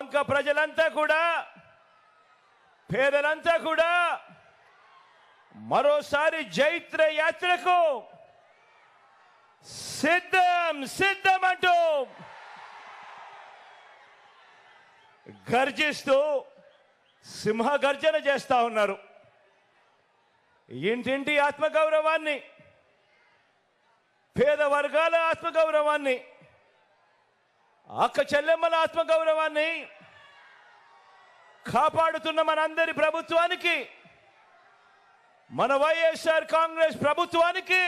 ఇంకా ప్రజలంతా కూడా పేదలంతా కూడా మరోసారి జైత్ర యాత్రకు సిద్ధం సిద్ధం అంటూ గర్జిస్తూ సింహ గర్జన చేస్తా ఉన్నారు. ఇంటింటి ఆత్మగౌరవాన్ని పేద వర్గాల ఆత్మగౌరవాన్ని అక్క చెల్లెమ్మల ఆత్మగౌరవాన్ని కాపాడుతున్న మనందరి ప్రభుత్వానికి మన వైఎస్ఆర్ కాంగ్రెస్ ప్రభుత్వానికి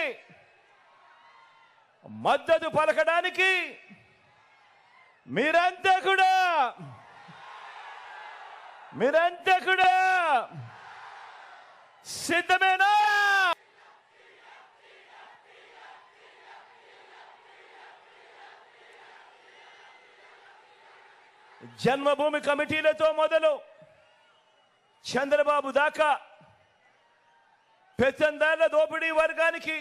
మద్దతు పలకడానికి మీరంతా కూడా మీరంతా కూడా సిద్ధమేనా? జన్మభూమి కమిటీలతో మొదలు చంద్రబాబు దాకా పెత్తందారుల దోపిడీ వర్గానికి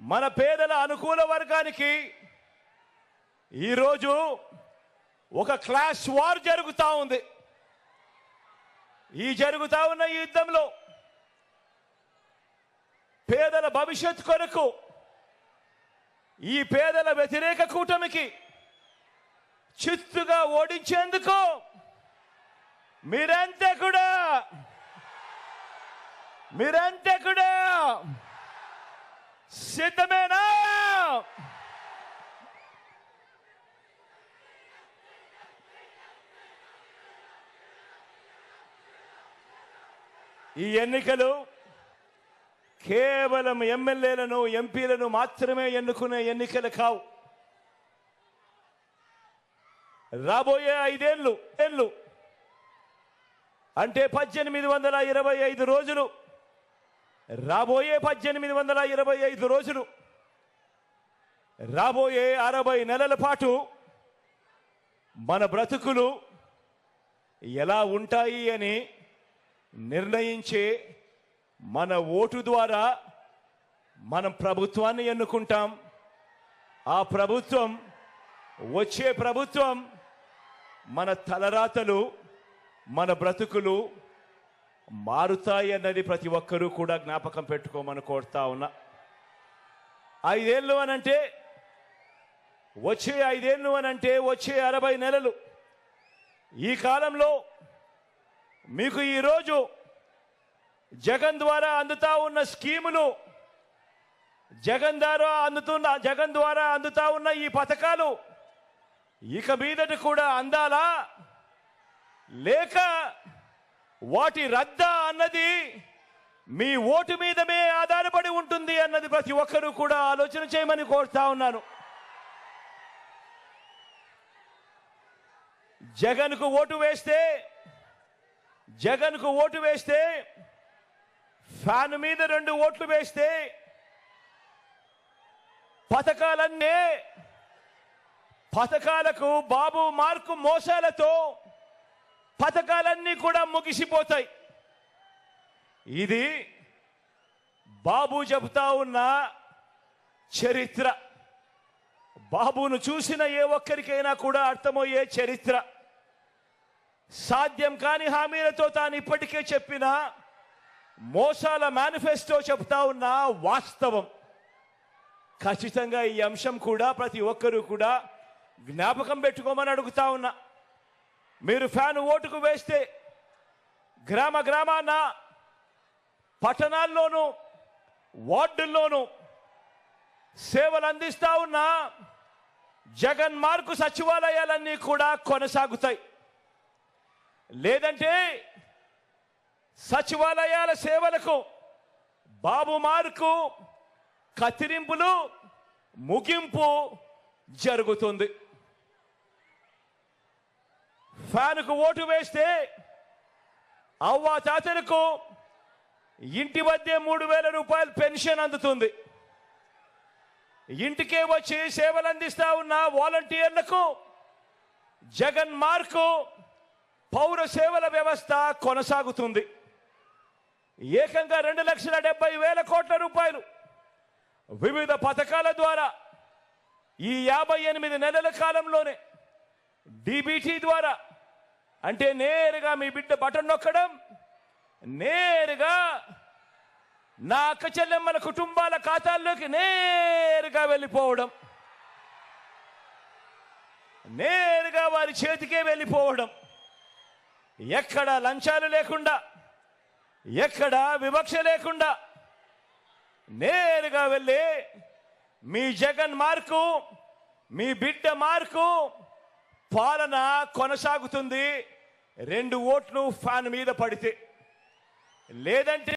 మన పేదల అనుకూల వర్గానికి ఈరోజు ఒక క్లాస్ వార్ జరుగుతూ ఉంది. ఈ జరుగుతూ ఉన్న ఈ యుద్ధంలో పేదల భవిష్యత్ కొరకు ఈ పేదల వ్యతిరేక కూటమికి చిత్తుగా ఓడించేందుకు మీరంతా కూడా. మీరంతా కూడా. సిద్ధమేనా? ఈ ఎన్నికలు కేవలం ఎమ్మెల్యేలను ఎంపీలను మాత్రమే ఎన్నుకునే ఎన్నికలు కావు. రాబోయే ఐదేళ్ళు ఏళ్ళు. అంటే పద్దెనిమిది వందల ఇరవై ఐదు రోజులు. రాబోయే పద్దెనిమిది వందల ఇరవై ఐదు రోజులు. రాబోయే అరవై నెలల పాటు మన బ్రతుకులు ఎలా ఉంటాయి అని నిర్ణయించే మన ఓటు ద్వారా మనం ప్రభుత్వాన్ని ఎన్నుకుంటాం. ఆ ప్రభుత్వం వచ్చే ప్రభుత్వం మన తలరాతలు మన బ్రతుకులు మారుతాయన్నది ప్రతి ఒక్కరూ కూడా జ్ఞాపకం పెట్టుకోమని కోరుతా ఉన్నా. ఐదేళ్ళు అనంటే వచ్చే ఐదేళ్ళు అనంటే వచ్చే అరవై నెలలు. ఈ కాలంలో మీకు ఈరోజు జగన్ ద్వారా అందుతా ఉన్న స్కీములు జగన్ ద్వారా అందుతున్న జగన్ ద్వారా అందుతా ఉన్న ఈ పథకాలు ఇక మీదట కూడా అందాలా? లేక వాటి రద్దా అన్నది మీ ఓటు మీదమే ఆధారపడి ఉంటుంది అన్నది ప్రతి ఒక్కరూ కూడా ఆలోచన చేయమని కోరుతా ఉన్నాను. జగన్కు ఓటు వేస్తే జగన్కు ఓటు వేస్తే ఫ్యాన్ మీద రెండు ఓట్లు వేస్తే పథకాలన్నీ పథకాలకు బాబు మార్కు మోసాలతో పథకాలన్నీ కూడా ముగిసిపోతాయి. ఇది బాబు చెబుతా ఉన్న చరిత్ర. బాబును చూసిన ఏ ఒక్కరికైనా కూడా అర్థమయ్యే చరిత్ర. సాధ్యం కాని హామీలతో తాను ఇప్పటికే చెప్పిన మోసాల మేనిఫెస్టో చెప్తా ఉన్న వాస్తవం. ఖచ్చితంగా ఈ అంశం కూడా ప్రతి ఒక్కరూ కూడా జ్ఞాపకం పెట్టుకోమని అడుగుతా ఉన్నా. మీరు ఫ్యాన్ ఓటుకు వేస్తే గ్రామ గ్రామాన పట్టణాల్లోనూ వార్డుల్లోనూ సేవలు అందిస్తా ఉన్న జగన్ మార్కు సచివాలయాలన్నీ కూడా కొనసాగుతాయి. లేదంటే సచివాలయాల సేవలకు బాబు మార్కు కత్తిరింపులు ముగింపు జరుగుతుంది. ఫ్యాన్కు ఓటు వేస్తే అవ్వ చాచలకు ఇంటి మధ్య మూడు వేల రూపాయలు పెన్షన్ అందుతుంది. ఇంటికే వచ్చి సేవలు అందిస్తా ఉన్న వాలంటీర్లకు జగన్ మార్కు పౌర సేవల వ్యవస్థ కొనసాగుతుంది. ఏకంగా రెండు లక్షల డెబ్బై వేల కోట్ల రూపాయలు వివిధ పథకాల ద్వారా ఈ యాభై ఎనిమిది నెలల కాలంలోనే డిబిటీ ద్వారా అంటే నేరుగా మీ బిడ్డ బటన్ నొక్కడం నేరుగా నా అక్క చెల్లెమ్మల కుటుంబాల ఖాతాల్లోకి నేరుగా వెళ్ళిపోవడం నేరుగా వారి చేతికే వెళ్ళిపోవడం ఎక్కడ లంచాలు లేకుండా ఎక్కడ వివక్ష లేకుండా నేరుగా వెళ్ళి మీ జగన్ మార్కు మీ బిడ్డ మార్కు పాలన కొనసాగుతుంది. రెండు ఓట్లు ఫ్యాన్ మీద పడితే లేదంటే